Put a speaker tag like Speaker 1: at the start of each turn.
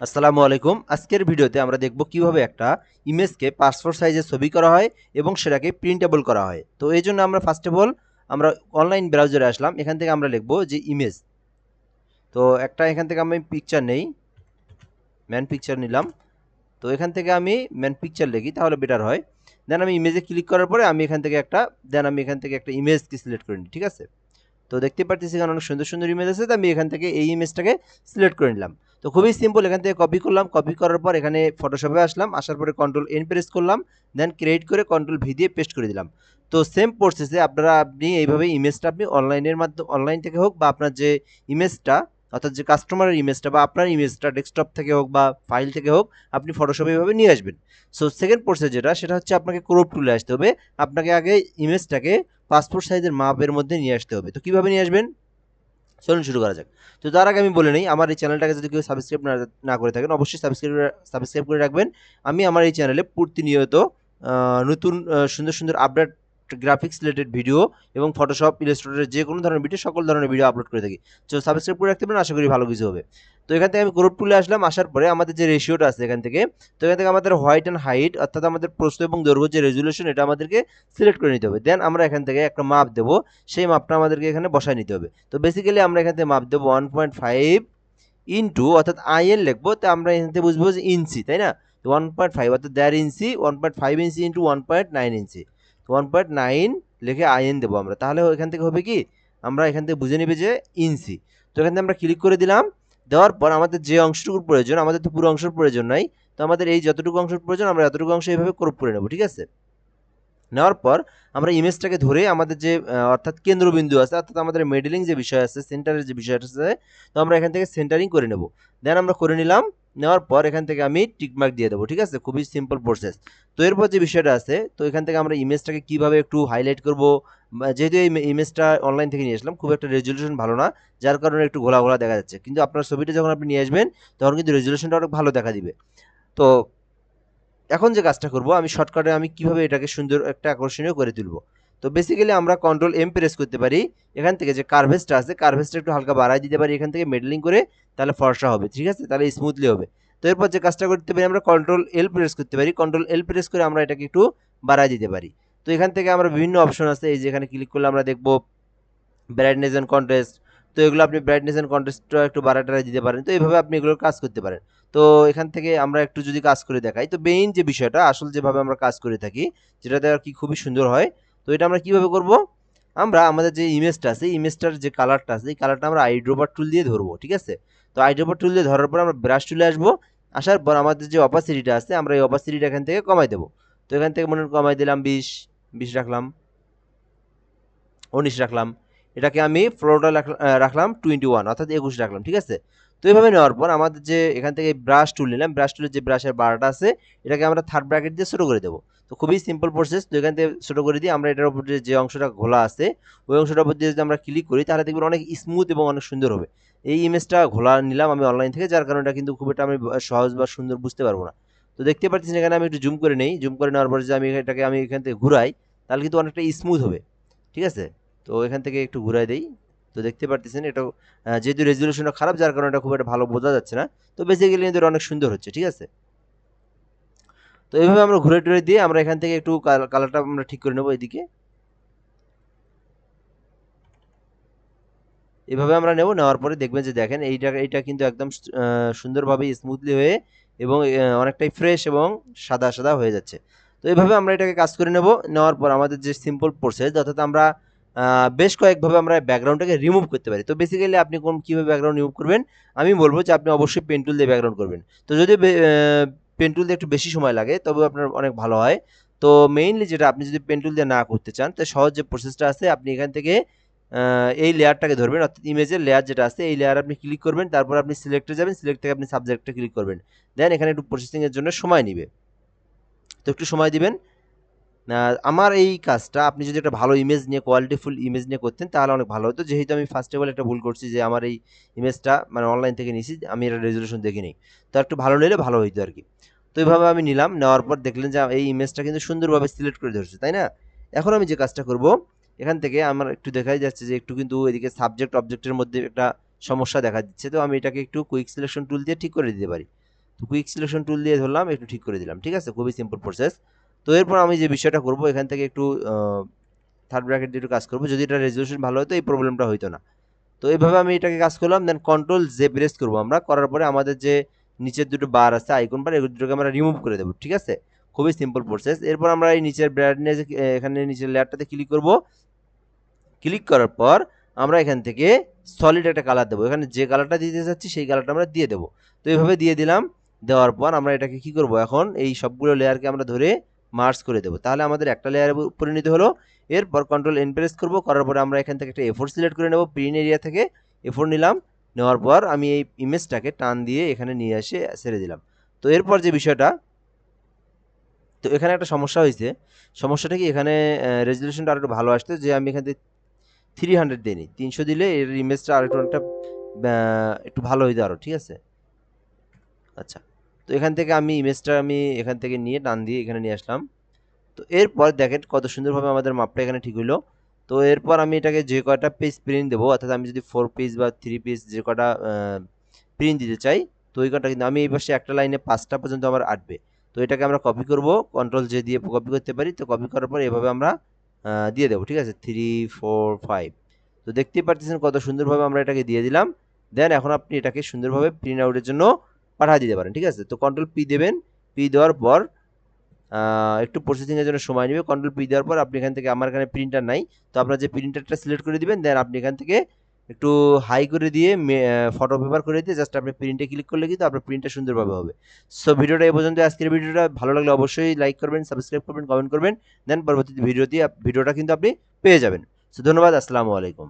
Speaker 1: আসসালামু আলাইকুম। আজকের ভিডিওতে আমরা দেখব কীভাবে একটা ইমেজকে পাসপোর্ট সাইজের ছবি করা হয় এবং সেটাকে প্রিন্টেবল করা হয়। তো এই জন্য আমরা ফার্স্ট অফ অল আমরা অনলাইন ব্রাউজারে আসলাম। এখান থেকে আমরা লিখব যে ইমেজ তো একটা এখান থেকে আমি পিকচার নেই। ম্যান পিকচার নিলাম। তো এখান থেকে আমি ম্যান পিকচার লিখি, তাহলে বেটার হয়। দেন আমি ইমেজে ক্লিক করার পরে আমি এখান থেকে একটা দেন আমি এখান থেকে একটা ইমেজকে সিলেক্ট করে নিই, ঠিক আছে? তো দেখতে পাচ্ছি এখানে অনেক সুন্দর সুন্দর ইমেজ আছে, তো আমি এখান থেকে এই ইমেজটাকে সিলেক্ট করে নিলাম। তো খুবই সিম্পল এখান থেকে কপি করলাম কপি করার পর এখানে ফটোশপে আসলাম, আসার পরে কন্ট্রোল এন প্রেস করলাম দেন ক্রিয়েট করে কন্ট্রোল ভি দিয়ে পেস্ট করে দিলাম। তো সেম প্রসেসে আপনারা আপনি এইভাবে ইমেজটা আপনি অনলাইনের মাধ্যমে অনলাইন থেকে হোক বা আপনার যে ইমেজটা অর্থাৎ যে কাস্টমারের ইমেজটা বা আপনার ইমেজটা ডেস্কটপ থেকে হোক বা ফাইল থেকে হোক, আপনি ফটোশপে এভাবে নিয়ে আসবেন। সো সেকেন্ড প্রসেস যেটা, সেটা হচ্ছে আপনাকে ক্রোপ টুলে আসতে হবে। আপনাকে আগে ইমেজটাকে পাসপোর্ট সাইজের মাপের মধ্যে নিয়ে আসতে হবে। তো কীভাবে নিয়ে আসবেন? চলুন শুরু করা যাক। তো তার আগে আমি বলে নিই, আমার এই চ্যানেলটাকে যদি কেউ সাবস্ক্রাইব না করে থাকেন, অবশ্যই সাবস্ক্রাইব সাবস্ক্রাইব করে রাখবেন। আমি আমার এই চ্যানেলে প্রতিনিয়ত নতুন সুন্দর সুন্দর আপডেট গ্রাফিক্স রিলেটেড ভিডিও এবং ফটোশপ ইলাস্ট্রেটরের যে কোনো ধরনের ভিডিও সকল ধরনের ভিডিও আপলোড করে থাকি। তো সাবস্ক্রাইব করে রাখতে পারেন, আশা করি ভালো কিছু হবে। তো, এখান থেকে আমি গ্রুপ টুলে আসলাম, আসার পরে আমাদের যে রেশিওটা আছে এখান থেকে, তো এখান থেকে আমাদের হোয়াইট অ্যান্ড হাইট অর্থাৎ আমাদের প্রস্থ এবং দৈর্ঘ্য যে রেজুলেশন এটা আমাদেরকে সিলেক্ট করে নিতে হবে। দেন আমরা এখান থেকে একটা মাপ দেবো, সেই মাপটা আমাদেরকে এখানে বসায় নিতে হবে। তো বেসিক্যালি আমরা এখান থেকে মাপ দেবো ওয়ান পয়েন্ট ফাইভ ইন্টু অর্থাৎ আইএন লিখব, তো আমরা এখান থেকে বুঝব যে ইঞ্চি তাই না? ওয়ান পয়েন্ট ফাইভ অর্থাৎ দেড় ইঞ্চি ওয়ান পয়েন্ট ফাইভ ইঞ্চি ইন্টু ওয়ান পয়েন্ট নাইন ইঞ্চি ওয়ান পয়েন্ট নাইন লিখে আইএন দেবো আমরা। তাহলে এখান থেকে হবে কি? আমরা এখান থেকে বুঝে নেবে যে ইঞ্চি তো এখান থেকে আমরা ক্লিক করে দিলাম। দেওয়ার পর আমাদের যে অংশটুকুর প্রয়োজন, আমাদের তো পুরো অংশের প্রয়োজন নাই। তো আমাদের এই যতটুকু অংশের প্রয়োজন, আমরা এতটুকু অংশ এইভাবে ক্রপ করে নেব, ঠিক আছে? নেওয়ার পর আমরা ইমেজটাকে ধরে আমাদের যে অর্থাৎ কেন্দ্রবিন্দু আছে, অর্থাৎ আমাদের মেডেলিং যে বিষয় আছে সেন্টারের যে বিষয়টা আছে, তো আমরা এখান থেকে সেন্টারিং করে নেব। দেন আমরা করে নিলাম নেওয়ার পর এখান থেকে আমি টিকমার্ক দিয়ে দেবো, ঠিক আছে? খুবই সিম্পল প্রসেস তো এরপর যে বিষয়টা আছে, তো এখান থেকে আমরা ইমেজটাকে কীভাবে একটু হাইলাইট করব? যেহেতু এই ইমেজটা অনলাইন থেকে নিয়ে আসলাম খুব একটা রেজলিউশন ভালো না, যার কারণে একটু ঘোলা ঘোলা দেখা যাচ্ছে। কিন্তু আপনার ছবিটা যখন আপনি নিয়ে আসবেন, তখন কিন্তু রেজলিউশনটা অনেক ভালো দেখা দিবে। তো এখন যে কাজটা করব, আমি শর্টকাটে আমি কীভাবে এটাকে সুন্দর একটা আকর্ষণীয় করে তুলবো? তো বেসিক্যালি আমরা কন্ট্রোল এম প্রেস করতে পারি, এখান থেকে যে কার্ভেসটা আছে কার্ভেসটা একটু হালকা বাড়াই দিতে পারি, এখান থেকে মেডেলিং করে তাহলে ফর্সা হবে, ঠিক আছে? তাহলে স্মুথলি হবে। তো এরপর যে কাজটা করতে পারি, আমরা কন্ট্রোল এল প্রেস করতে পারি কন্ট্রোল এল প্রেস করে আমরা এটাকে একটু বাড়াই দিতে পারি। তো এখান থেকে আমরা বিভিন্ন অপশন আছে, এই যে এখানে ক্লিক করলে আমরা দেখব ব্রাইটনেস অ্যান্ড কন্ট্রাস্ট তো এগুলো আপনি ব্রাইটনেস অ্যান্ড কন্ট্রাস্টটা একটু বাড়া টাড়া দিতে পারেন, তো এইভাবে আপনি এগুলোর কাজ করতে পারেন। তো এখান থেকে আমরা একটু যদি কাজ করে দেখাই, তো মেইন যে বিষয়টা, আসল যেভাবে আমরা কাজ করে থাকি, যেটাতে আর কি খুবই সুন্দর হয় তো এটা আমরা কীভাবে করব? আমরা আমাদের যে ইমেজটা আছে, ইমেজটার যে কালারটা আছে, এই কালারটা আমরা আইড্রোপার টুল দিয়ে ধরবো, ঠিক আছে? তো আইড্রোপার টুল দিয়ে ধরার পর আমরা ব্রাশ টুলে আসব। আসার পর আমাদের যে অপাসিটিটা আছে, আমরা এই অপাসিটিটা এখান থেকে কমাই দেবো। তো এখান থেকে মনে কমাই দিলাম বিশ বিশ রাখলাম, উনিশ রাখলাম। এটাকে আমি ফ্লোরটা রাখলাম টোয়েন্টি ওয়ান অর্থাৎ একুশ রাখলাম, ঠিক আছে? তো এইভাবে নেওয়ার পর আমাদের যে এখান থেকে ব্রাশ টুল নিলাম ব্রাশ টুলের যে ব্রাশের বারটা আছে, এটাকে আমরা থার্ড ব্র্যাকেট দিয়ে ছোটো করে দেবো। তো খুবই সিম্পল প্রসেস তো এখান থেকে ছোটো করে দিয়ে আমরা এটার উপর যে- যে অংশটা ঘোলা আছে, ওই অংশটার উপর দিয়ে যদি আমরা ক্লিক করি, তাহলে দেখবেন অনেক স্মুথ এবং অনেক সুন্দর হবে। এই ইমেজটা ঘোলা নিলাম আমি অনলাইন থেকে, যার কারণে এটা কিন্তু খুব একটা আমি সহজ বা সুন্দর বুঝতে পারব না। তো দেখতে পাচ্ছেন এখানে আমি একটু জুম করে নেই জুম করে নেওয়ার পর যে আমি এটাকে আমি এখান থেকে ঘুরাই, তাহলে কিন্তু অনেকটা স্মুথ হবে। ঠিক আছে? তো এখান থেকে একটু ঘুরাই দেই। তো দেখতে পারতেছেন এটা যেহেতু রেজলিউশনটা খারাপ, যার কারণে এটা খুব একটা ভালো বোঝা যাচ্ছে না। তো বেসিক্যালি এদের অনেক সুন্দর হচ্ছে, ঠিক আছে? তো এইভাবে আমরা ঘুরে টুরে দিয়ে আমরা এখান থেকে একটু কালারটা আমরা ঠিক করে নেব এদিকে। এভাবে আমরা নেব, নেওয়ার পরে দেখবেন যে দেখেন এইটা এইটা কিন্তু একদম সুন্দরভাবে স্মুথলি হয়ে এবং অনেকটাই ফ্রেশ এবং সাদা সাদা হয়ে যাচ্ছে। তো এইভাবে আমরা এটাকে কাজ করে নেব। নেওয়ার পর আমাদের যে সিম্পল প্রসেস অর্থাৎ আমরা বেশ কয়েকভাবে আমরা ব্যাকগ্রাউন্ডটাকে রিমুভ করতে পারি। তো বেসিক্যালি আপনি কোন কীভাবে ব্যাকগ্রাউন্ড রিমুভ করবেন? আমি বলব যে আপনি অবশ্যই পেন টুল দিয়ে ব্যাকগ্রাউন্ড করবেন। তো যদি পেন টুল দিয়ে একটু বেশি সময় লাগে তবে আপনার অনেক ভালো হয়। তো মেইনলি যেটা আপনি যদি পেন টুল দিয়ে না করতে চান তো সহজ যে প্রসেসটা আছে, আপনি এখান থেকে এই লেয়ারটাকে ধরবেন। অর্থাৎ ইমেজের লেয়ার যেটা আছে, এই লেয়ার আপনি ক্লিক করবেন, তারপর আপনি সিলেক্টে যাবেন সিলেক্ট থেকে আপনি সাবজেক্টে ক্লিক করবেন। দেন এখানে একটু প্রসেসিংয়ের জন্য সময় নেবে। তো একটু সময় দিবেন। আমার এই কাজটা আপনি যদি একটা ভালো ইমেজ নিয়ে কোয়ালিটিফুল ইমেজ নিয়ে করতেন, তাহলে অনেক ভালো হতো। যেহেতু আমি ফার্স্ট অফ অল একটা ভুল করছি যে আমার এই ইমেজটা মানে অনলাইন থেকে নিয়েছি, আমি এটা রেজলিউশন দেখিনি তো একটু ভালো নিলে ভালো হইতো আর কি তো এইভাবে আমি নিলাম, নেওয়ার পর দেখলেন যে এই ইমেজটা কিন্তু সুন্দরভাবে সিলেক্ট করে ধরছে, তাই না? এখন আমি যে কাজটা করব, এখান থেকে আমার একটু দেখাই যাচ্ছে যে একটু কিন্তু এদিকে সাবজেক্ট অবজেক্টের মধ্যে একটা সমস্যা দেখা দিচ্ছে। তো আমি এটাকে একটু কুইক সিলেকশন টুল দিয়ে ঠিক করে দিতে পারি। তো কুইক সিলেকশন টুল দিয়ে ধরলাম, একটু ঠিক করে দিলাম, ঠিক আছে? খুবই সিম্পল প্রসেস তো এরপর আমি যে বিষয়টা করব, এখান থেকে একটু থার্ড ব্র্যাকেট দিয়ে একটু কাজ করব। যদি এটা রেজলিউশন ভালো হতো এই প্রবলেমটা হইতো না। তো এইভাবে আমি এটাকে কাজ করলাম দেন কন্ট্রোল জে প্রেস করব আমরা। করার পরে আমাদের যে নিচের দুটো বার আছে আইকন বার এগুলো দুটোকে আমরা রিমুভ করে দেবো, ঠিক আছে? খুবই সিম্পল প্রসেস এরপর আমরা এই নিচের ব্রাইটনেস এখানে নিচের লেয়ারটাতে ক্লিক করব। ক্লিক করার পর আমরা এখান থেকে সলিড একটা কালার দেবো। এখানে যে কালারটা দিতে চাচ্ছি, সেই কালারটা আমরা দিয়ে দেবো। তো এইভাবে দিয়ে দিলাম। দেওয়ার পর আমরা এটাকে কি করব এখন? এই সবগুলো লেয়ারকে আমরা ধরে মার্চ করে দেবো। তাহলে আমাদের একটা লেয়ারে পরিণত হলো। এরপর কন্ট্রোল এন প্রেস করব। করার পরে আমরা এখান থেকে একটা এফোর সিলেক্ট করে নেব। প্রিন্ট এরিয়া থেকে এফোর নিলাম। নেওয়ার পর আমি এই ইমেজটাকে টান দিয়ে এখানে নিয়ে এসে ছেড়ে দিলাম। তো এরপর যে বিষয়টা, তো এখানে একটা সমস্যা হয়েছে। সমস্যাটা কি? এখানে রেজলিউশনটা আর একটু ভালো আসতো যে আমি এখান থেকে থ্রি হান্ড্রেড দিইনি তিনশো দিলে এর ইমেজটা আর একটু অনেকটা একটু ভালো হইতো আরও ঠিক আছে? আচ্ছা। তো এখান থেকে আমি ইমেজটা আমি এখান থেকে নিয়ে টান দিয়ে এখানে নিয়ে আসলাম। তো এরপর দেখেন কত সুন্দরভাবে আমাদের মাপটা এখানে ঠিক হইল। তো এরপর আমি এটাকে যে কয়টা পেজ প্রিন্ট দেবো, অর্থাৎ আমি যদি ফোর পিস বা থ্রি পিস যে কটা প্রিন্ট দিতে চাই, তো ওই কটা কিন্তু আমি এই পাশে একটা লাইনে পাঁচটা পর্যন্ত আমার আটবে। তো এটাকে আমরা কপি করব কন্ট্রোল যে দিয়ে কপি করতে পারি, তো কপি করার পর এভাবে আমরা দিয়ে দেবো, ঠিক আছে? থ্রি ফোর ফাইভ তো দেখতেই পারতেছেন কত সুন্দরভাবে আমরা এটাকে দিয়ে দিলাম। দেন এখন আপনি এটাকে সুন্দরভাবে প্রিন্ট আউটের জন্য পাঠিয়ে দিতে পারেন, ঠিক আছে? তো কন্ট্রোল পি দেবেন পি দেওয়ার পর একটু প্রসেসিংয়ের জন্য সময় নেবে। কন্ট্রোল পি দেওয়ার পর আপনি এখান থেকে, আমার এখানে প্রিন্টার নাই, তো আপনার যে প্রিন্টারটা সিলেক্ট করে দিবেন দেন আপনি এখান থেকে একটু হাই করে দিয়ে ফটো পেপার করে দিয়ে জাস্ট আপনি প্রিন্টে ক্লিক করলে কিন্তু আপনার প্রিন্টটা সুন্দরভাবে হবে। সো ভিডিওটা এই পর্যন্ত, আজকের ভিডিওটা ভালো লাগলে অবশ্যই লাইক করবেন সাবস্ক্রাইব করবেন কমেন্ট করবেন দেন পরবর্তী ভিডিওতে, ভিডিওটা কিন্তু আপনি পেয়ে যাবেন। সো ধন্যবাদ, আসসালামু আলাইকুম।